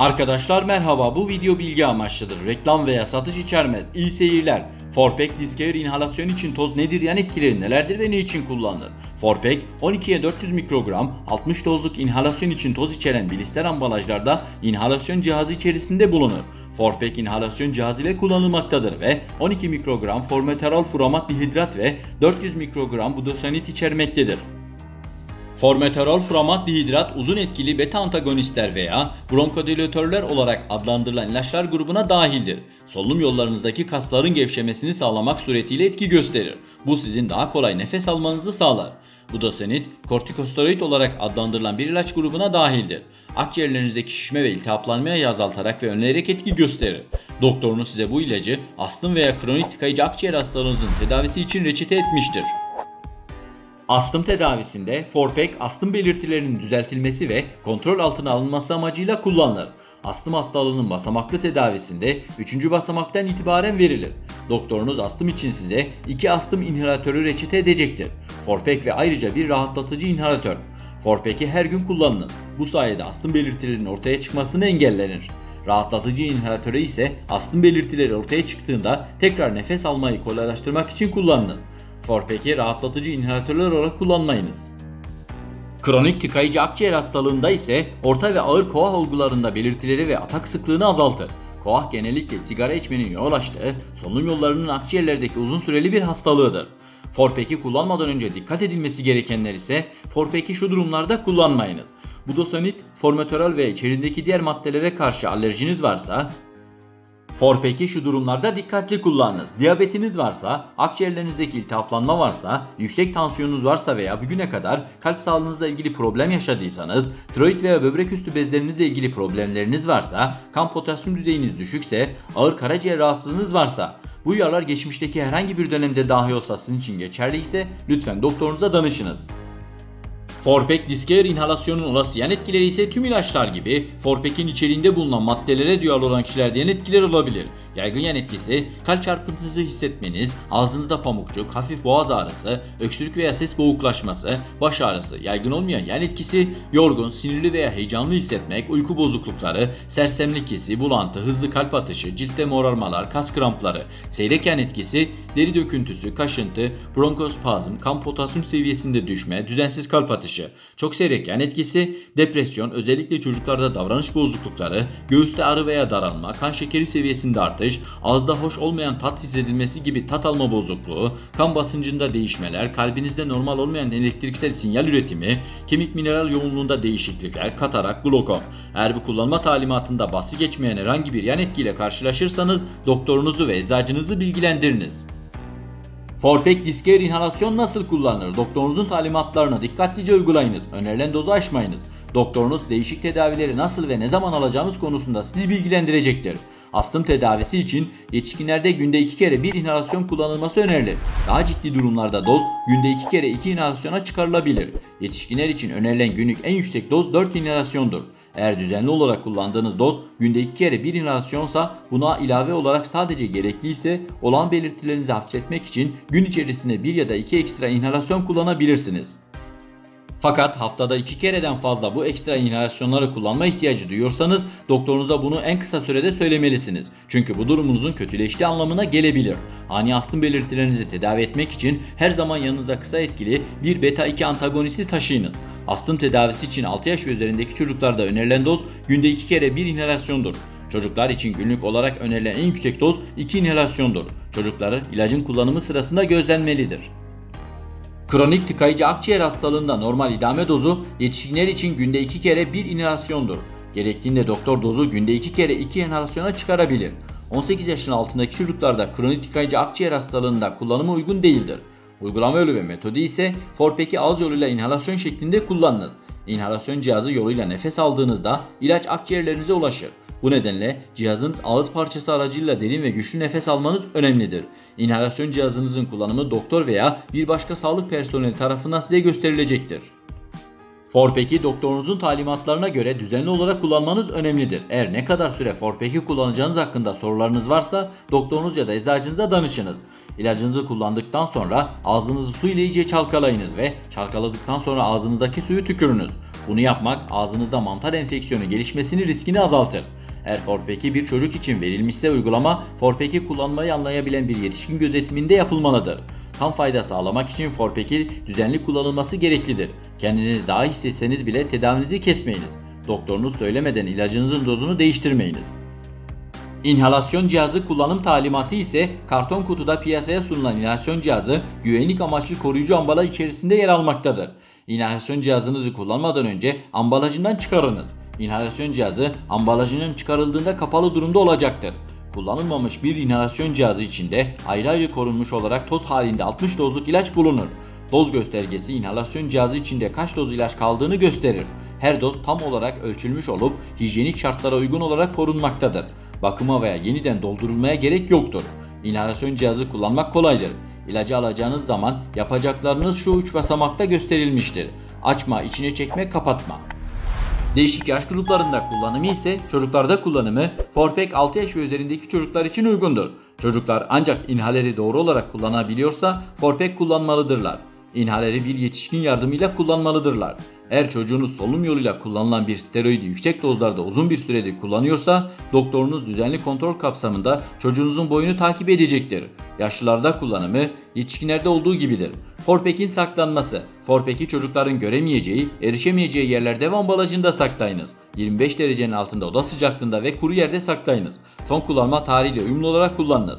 Arkadaşlar merhaba bu video bilgi amaçlıdır. Reklam veya satış içermez. İyi seyirler. Forpek Discover inhalasyon için toz nedir yan etkileri nelerdir ve ne için kullanılır? Forpek 12'ye 400 mikrogram 60 dozluk inhalasyon için toz içeren blister ambalajlarda inhalasyon cihazı içerisinde bulunur. Forpek inhalasyon cihazı ile kullanılmaktadır ve 12 mikrogram formoterol furomat dihidrat ve 400 mikrogram budesonid içermektedir. Formoterol furomat dihidrat uzun etkili beta antagonistler veya bronkodilatörler olarak adlandırılan ilaçlar grubuna dahildir. Solunum yollarınızdaki kasların gevşemesini sağlamak suretiyle etki gösterir. Bu sizin daha kolay nefes almanızı sağlar. Budesonid, kortikosteroid olarak adlandırılan bir ilaç grubuna dahildir. Akciğerlerinizdeki şişme ve iltihaplanmayı azaltarak ve önleyerek etki gösterir. Doktorunuz size bu ilacı astım veya kronik tıkayıcı akciğer hastalığınızın tedavisi için reçete etmiştir. Astım tedavisinde Forpek astım belirtilerinin düzeltilmesi ve kontrol altına alınması amacıyla kullanılır. Astım hastalığının basamaklı tedavisinde 3. basamaktan itibaren verilir. Doktorunuz astım için size 2 astım inhalatörü reçete edecektir. Forpek ve ayrıca bir rahatlatıcı inhalatör. Forpek'i her gün kullanınız. Bu sayede astım belirtilerinin ortaya çıkmasını engellenir. Rahatlatıcı inhalatöre ise astım belirtileri ortaya çıktığında tekrar nefes almayı kolaylaştırmak için kullanınız. Forpek'i rahatlatıcı inhalatörler olarak kullanmayınız. Kronik tıkayıcı akciğer hastalığında ise orta ve ağır koah olgularında belirtileri ve atak sıklığını azaltır. Koah genellikle sigara içmenin yol açtığı, solunum yollarının akciğerlerdeki uzun süreli bir hastalığıdır. Forpek'i kullanmadan önce dikkat edilmesi gerekenler ise Forpek'i şu durumlarda kullanmayınız. Budesonid, formoterol ve içerisindeki diğer maddelere karşı alerjiniz varsa, Forpek'i şu durumlarda dikkatli kullanınız. Diyabetiniz varsa, akciğerlerinizdeki iltihaplanma varsa, yüksek tansiyonunuz varsa veya bugüne kadar kalp sağlığınızla ilgili problem yaşadıysanız, tiroid veya böbrek üstü bezlerinizle ilgili problemleriniz varsa, kan potasyum düzeyiniz düşükse, ağır karaciğer rahatsızlığınız varsa, bu uyarılar geçmişteki herhangi bir dönemde dahi olsa sizin için geçerliyse lütfen doktorunuza danışınız. Forpek Discover inhalasyonun olası yan etkileri ise tüm ilaçlar gibi Forpek'in içeriğinde bulunan maddelere duyarlı olan kişilerde yan etkiler olabilir. Yaygın yan etkisi kalp çarpıntınızı hissetmeniz, ağzınızda pamukçuk, hafif boğaz ağrısı, öksürük veya ses boğuklaşması, baş ağrısı. Yaygın olmayan yan etkisi yorgun, sinirli veya heyecanlı hissetmek, uyku bozuklukları, sersemlik hissi, bulantı, hızlı kalp atışı, ciltte morarmalar, kas krampları. Seyrek yan etkisi deri döküntüsü, kaşıntı, bronkospazm, kan potasyum seviyesinde düşme, düzensiz kalp atışı. Çok seyrek yan etkisi depresyon, özellikle çocuklarda davranış bozuklukları, göğüste ağrı veya daralma, kan şekeri seviyesinde artış, ağızda hoş olmayan tat hissedilmesi gibi tat alma bozukluğu, kan basıncında değişmeler, kalbinizde normal olmayan elektriksel sinyal üretimi, kemik mineral yoğunluğunda değişiklikler, katarak, glokom. Eğer bu kullanma talimatında bahsi geçmeyen herhangi bir yan etkiyle karşılaşırsanız doktorunuzu ve eczacınızı bilgilendiriniz. Forpek Discover inhalasyon nasıl kullanılır? Doktorunuzun talimatlarına dikkatlice uygulayınız. Önerilen dozu aşmayınız. Doktorunuz değişik tedavileri nasıl ve ne zaman alacağınız konusunda sizi bilgilendirecektir. Astım tedavisi için yetişkinlerde günde 2 kere bir inhalasyon kullanılması önerilir. Daha ciddi durumlarda doz günde 2 kere 2 inhalasyona çıkarılabilir. Yetişkinler için önerilen günlük en yüksek doz 4 inhalasyondur. Eğer düzenli olarak kullandığınız doz günde 2 kere 1 inhalasyonsa buna ilave olarak sadece gerekliyse olan belirtilerinizi hafifletmek için gün içerisinde 1 ya da 2 ekstra inhalasyon kullanabilirsiniz. Fakat haftada 2 kereden fazla bu ekstra inhalasyonları kullanma ihtiyacı duyuyorsanız doktorunuza bunu en kısa sürede söylemelisiniz. Çünkü bu durumunuzun kötüleştiği anlamına gelebilir. Ani astım belirtilerinizi tedavi etmek için her zaman yanınızda kısa etkili bir beta 2 antagonisti taşıyınız. Astım tedavisi için 6 yaş ve üzerindeki çocuklarda önerilen doz günde 2 kere 1 inhalasyondur. Çocuklar için günlük olarak önerilen en yüksek doz 2 inhalasyondur. Çocukları ilacın kullanımı sırasında gözlenmelidir. Kronik tıkayıcı akciğer hastalığında normal idame dozu yetişkinler için günde 2 kere 1 inhalasyondur. Gerektiğinde doktor dozu günde 2 kere 2 inhalasyona çıkarabilir. 18 yaşın altındaki çocuklarda kronik tıkayıcı akciğer hastalığında kullanımı uygun değildir. Uygulama yolu ve metodu ise Forpek'i ağız yoluyla inhalasyon şeklinde kullanılır. İnhalasyon cihazı yoluyla nefes aldığınızda ilaç akciğerlerinize ulaşır. Bu nedenle cihazın ağız parçası aracıyla derin ve güçlü nefes almanız önemlidir. İnhalasyon cihazınızın kullanımı doktor veya bir başka sağlık personeli tarafından size gösterilecektir. Forpek'i doktorunuzun talimatlarına göre düzenli olarak kullanmanız önemlidir. Eğer ne kadar süre Forpek'i kullanacağınız hakkında sorularınız varsa doktorunuz ya da eczacınıza danışınız. İlacınızı kullandıktan sonra ağzınızı su ile iyice çalkalayınız ve çalkaladıktan sonra ağzınızdaki suyu tükürünüz. Bunu yapmak ağzınızda mantar enfeksiyonu gelişmesini riskini azaltır. Eğer Forpek'i bir çocuk için verilmişse uygulama, Forpek'i kullanmayı anlayabilen bir yetişkin gözetiminde yapılmalıdır. Tam fayda sağlamak için Forpek'i düzenli kullanılması gereklidir. Kendinizi daha hissetseniz bile tedavinizi kesmeyiniz. Doktorunuz söylemeden ilacınızın dozunu değiştirmeyiniz. İnhalasyon cihazı kullanım talimatı ise karton kutuda piyasaya sunulan inhalasyon cihazı güvenlik amaçlı koruyucu ambalaj içerisinde yer almaktadır. İnhalasyon cihazınızı kullanmadan önce ambalajından çıkarınız. İnhalasyon cihazı ambalajının çıkarıldığında kapalı durumda olacaktır. Kullanılmamış bir inhalasyon cihazı içinde ayrı ayrı korunmuş olarak toz halinde 60 dozluk ilaç bulunur. Doz göstergesi inhalasyon cihazı içinde kaç doz ilaç kaldığını gösterir. Her doz tam olarak ölçülmüş olup hijyenik şartlara uygun olarak korunmaktadır. Bakıma veya yeniden doldurulmaya gerek yoktur. İnhalasyon cihazı kullanmak kolaydır. İlacı alacağınız zaman yapacaklarınız şu üç basamakta gösterilmiştir. Açma, içine çekme, kapatma. Değişik yaş gruplarında kullanımı ise çocuklarda kullanımı Forpek 6 yaş ve üzerindeki çocuklar için uygundur. Çocuklar ancak inhaleri doğru olarak kullanabiliyorsa Forpek kullanmalıdırlar. İnhaleri bir yetişkin yardımıyla kullanmalıdırlar. Eğer çocuğunuz solunum yoluyla kullanılan bir steroidi yüksek dozlarda uzun bir süredir kullanıyorsa doktorunuz düzenli kontrol kapsamında çocuğunuzun boyunu takip edecektir. Yaşlılarda kullanımı yetişkinlerde olduğu gibidir. Forpek'in saklanması. Forpek'i çocukların göremeyeceği, erişemeyeceği yerlerde ve ambalajında saklayınız. 25 derecenin altında oda sıcaklığında ve kuru yerde saklayınız. Son kullanma tarihiyle uyumlu olarak kullanınız.